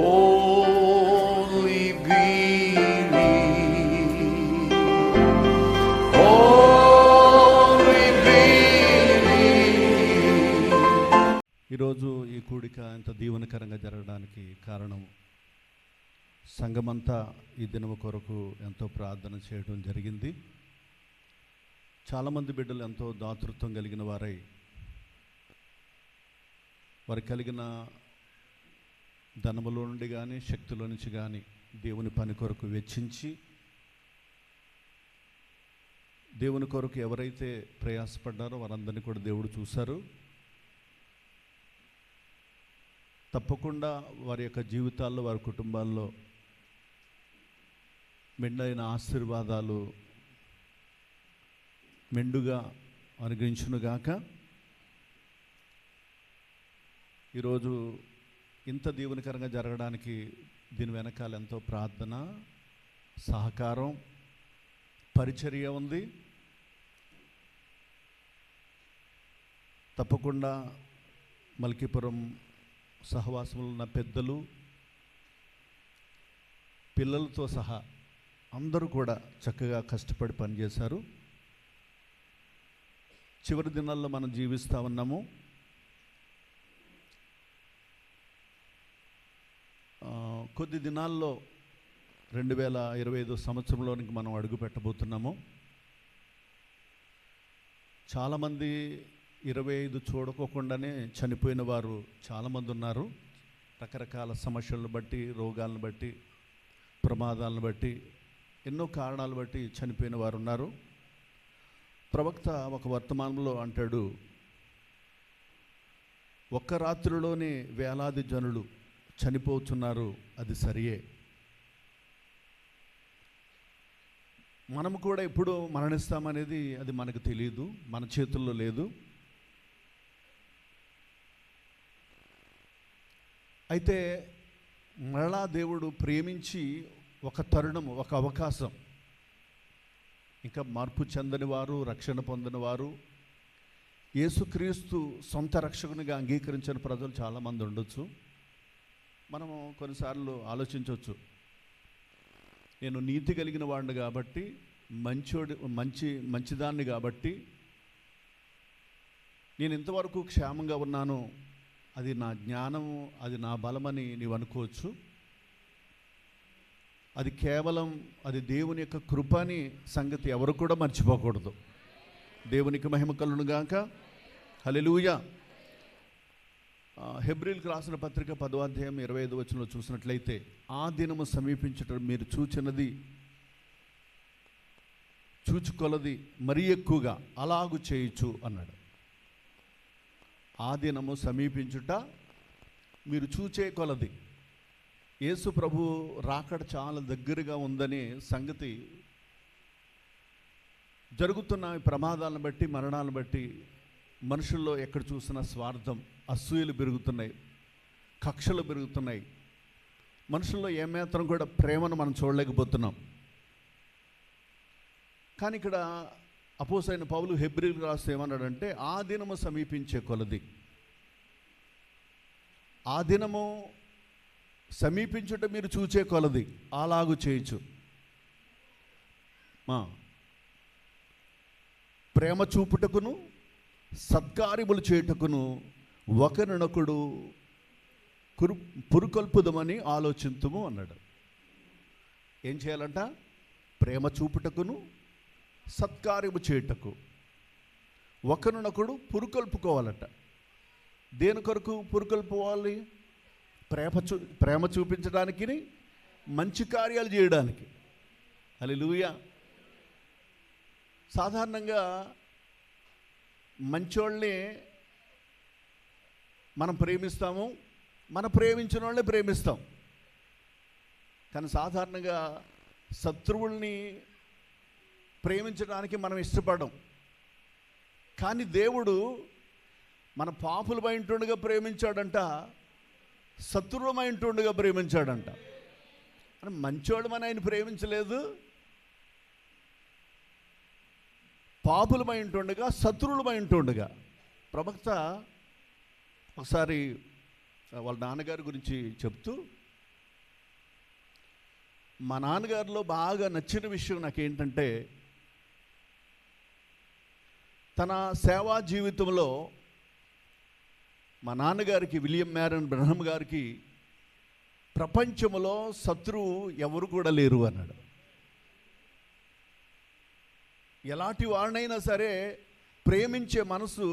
Only believe. Only believe. ఈరోజు ఈ కూడిక ఇంత దీవనకరంగా జరగడానికి కారణం సంఘమంతా ఈ దినము కొరకు ఎంతో ప్రార్థన చేయడం జరిగింది చాలామంది బిడ్డలు ఎంతో దాతృత్వం కలిగిన వారై వారు కలిగిన ధనములో నుండి కానీ శక్తిలో నుంచి కానీ దేవుని పని కొరకు వెచ్చించి దేవుని కొరకు ఎవరైతే ప్రయాసపడ్డారో వారందరినీ కూడా దేవుడు చూశారు. తప్పకుండా వారి యొక్క జీవితాల్లో వారి కుటుంబాల్లో మెండైన ఆశీర్వాదాలు మెండుగా అనుగ్రహించునుగాక. ఈరోజు ఇంత దీవెనకరంగా జరగడానికి దీని వెనకాల ఎంతో ప్రార్థన సహకారం పరిచర్య ఉంది. తప్పకుండా మల్కీపురం సహవాసములు ఉన్న పెద్దలు పిల్లలతో సహా అందరూ కూడా చక్కగా కష్టపడి పనిచేశారు. చివరి దినాల్లో మనం జీవిస్తూ ఉన్నాము ఆ, కొద్ది దినాల్లో రెండు వేల ఇరవై ఐదు సంవత్సరంలోనికి మనం అడుగు పెట్టబోతున్నాము. చాలామంది ఇరవై ఐదు చూడకోకుండానే చనిపోయిన వారు చాలామంది ఉన్నారు. రకరకాల సమస్యలను బట్టి రోగాలను బట్టి ప్రమాదాలను బట్టి ఎన్నో కారణాలు బట్టి చనిపోయిన వారు ఉన్నారు. ప్రవక్త ఒక వర్తమానంలో అంటాడు ఒక్క రాత్రిలోనే వేలాది జనులు చనిపోతున్నారు అది సరియే. మనము కూడా ఎప్పుడు మరణిస్తామనేది అది మనకు తెలియదు మన చేతుల్లో లేదు. అయితే మరలా దేవుడు ప్రేమించి ఒక తరుణం ఒక అవకాశం. ఇంకా మార్పు చెందని వారు రక్షణ పొందిన వారు యేసుక్రీస్తు సొంత రక్షకునిగా అంగీకరించిన ప్రజలు చాలామంది ఉండొచ్చు. మనము కొన్నిసార్లు ఆలోచించవచ్చు. నేను నీతి కలిగిన వాడిని కాబట్టి మంచోడి మంచి మంచిదాన్ని కాబట్టి నేను ఇంతవరకు క్షేమంగా ఉన్నాను. అది నా జ్ఞానము అది నా బలమని నీవు అనుకోవచ్చు. అది కేవలం అది దేవుని యొక్క కృపని సంగతి ఎవరు కూడా మర్చిపోకూడదు. దేవునికి మహిమ కలును హలెలుయా హెబ్రిల్కి రాసిన పత్రిక పదో అధ్యాయం ఇరవై ఐదు వచనంలో చూసినట్లయితే ఆ దినము సమీపించటం మీరు చూచినది చూచుకొలది మరీ ఎక్కువగా అలాగు చేయొచ్చు అన్నాడు. ఆ దినము సమీపించుట మీరు చూచే కొలది. యేసు ప్రభు రాకడ చాలా దగ్గరగా ఉందనే సంగతి జరుగుతున్న ప్రమాదాలను బట్టి మరణాలను బట్టి మనుషుల్లో ఎక్కడ చూసినా స్వార్థం అసూయలు పెరుగుతున్నాయి కక్షలు పెరుగుతున్నాయి. మనుషుల్లో ఏమాత్రం కూడా ప్రేమను మనం చూడలేకపోతున్నాం. కానీ ఇక్కడ అపోసైన పౌలు హెబ్రిల్ రాస్తే ఏమన్నాడంటే ఆ దినము సమీపించే కొలది. ఆ దినము సమీపించుట మీరు చూచే కొలది. అలాగు చేయొచ్చు ప్రేమ చూపుటకును సత్కార్యములు చేయుటకును ఒకరినొకడు కురు పురుకొల్పుదమని ఆలోచింతుము అన్నాడు. ఏం చేయాలంట? ప్రేమ చూపుటకును సత్కార్యము చేయుటకు. ఒకరినొకడు పురుకొల్పుకోవాలట. దేని కొరకు పురుకొల్పుకోవాలి? ప్రేమ చూ ప్రేమ చూపించడానికి మంచి కార్యాలు చేయడానికి. అది సాధారణంగా మంచోళ్ళని మనం ప్రేమిస్తాము మన ప్రేమించిన వాళ్ళని ప్రేమిస్తాం. కానీ సాధారణంగా శత్రువుల్ని ప్రేమించడానికి మనం ఇష్టపడం కానీ దేవుడు మన పాపులమైంటుండగా ప్రేమించాడంట శత్రువులమైంటుండగా ప్రేమించాడంట. అని మంచోడు మన ఆయన ప్రేమించలేదు. పాపులమై ఉంటుండగా శత్రువులమై ఉంటుండగా ప్రవక్త ఒకసారి వాళ్ళ నాన్నగారి గురించి చెప్తూ మా నాన్నగారిలో బాగా నచ్చిన విషయం నాకేంటంటే తన సేవా జీవితంలో మా నాన్నగారికి విలియం మ్యారన్ బ్రహ్మ గారికి ప్రపంచంలో శత్రువు ఎవరు కూడా లేరు అన్నాడు. ఎలాంటి వాడినైనా సరే ప్రేమించే మనసు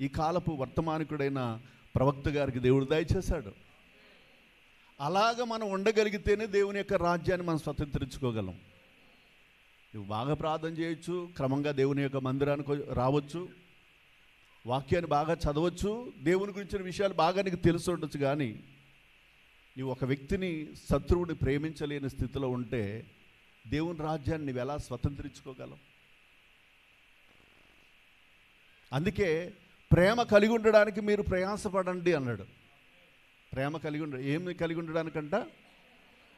ఈ కాలపు వర్తమానికుడైన ప్రవక్త గారికి దేవుడు దయచేశాడు అలాగ మనం ఉండగలిగితేనే దేవుని యొక్క రాజ్యాన్ని మనం స్వతంత్రించుకోగలం. నువ్వు బాగా ప్రార్థన చేయొచ్చు క్రమంగా దేవుని యొక్క మందిరానికి రావచ్చు వాక్యాన్ని బాగా చదవచ్చు దేవుని గురించిన విషయాలు బాగా నీకు తెలిసి ఉండొచ్చు కానీ నీవు ఒక వ్యక్తిని శత్రువుని ప్రేమించలేని స్థితిలో ఉంటే దేవుని రాజ్యాన్ని నువ్వు ఎలా స్వతంత్రించుకోగలవు? అందుకే ప్రేమ కలిగి ఉండడానికి మీరు ప్రయాసపడండి అన్నాడు. ప్రేమ కలిగి ఉండ ఏమి కలిగి ఉండడానికంట?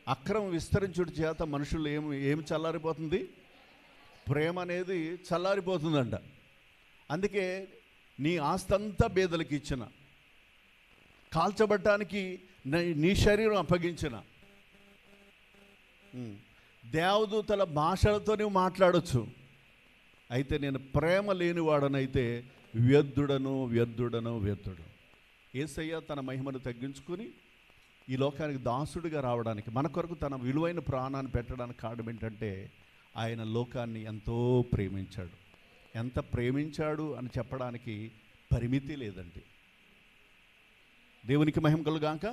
అక్రమం విస్తరించుడి చేత మనుషులు ఏమి ఏమి చల్లారిపోతుంది? ప్రేమ అనేది చల్లారిపోతుందంట. అందుకే నీ ఆస్తంతా బేదలకి ఇచ్చిన కాల్చబడ్డానికి నీ- శరీరం అప్పగించిన. దేవదూతల భాషలతో నువ్వు మాట్లాడచ్చు. అయితే నేను ప్రేమ లేనివాడనైతే వ్యర్థుడను వ్యర్థుడను వ్యర్థుడు. ఏసయ్య తన మహిమను తగ్గించుకొని ఈ లోకానికి దాసుడిగా రావడానికి మన కొరకు తన విలువైన ప్రాణాన్ని పెట్టడానికి కారణం ఏంటంటే ఆయన లోకాన్ని ఎంతో ప్రేమించాడు. ఎంత ప్రేమించాడు అని చెప్పడానికి పరిమితి లేదండి. దేవునికి మహిమ కలుగాక.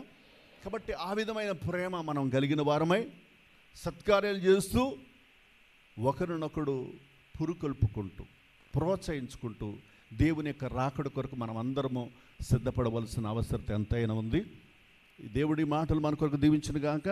కాబట్టి ఆ విధమైన ప్రేమ మనం కలిగిన వారమై సత్కార్యాలు చేస్తూ ఒకరినొకడు పురుకొల్పుకుంటూ ప్రోత్సహించుకుంటూ దేవుని యొక్క రాకడ కొరకు మనం అందరము సిద్ధపడవలసిన అవసరం ఎంతైనా ఉంది. దేవుడి మాటలు మన కొరకు దీవించిన గాక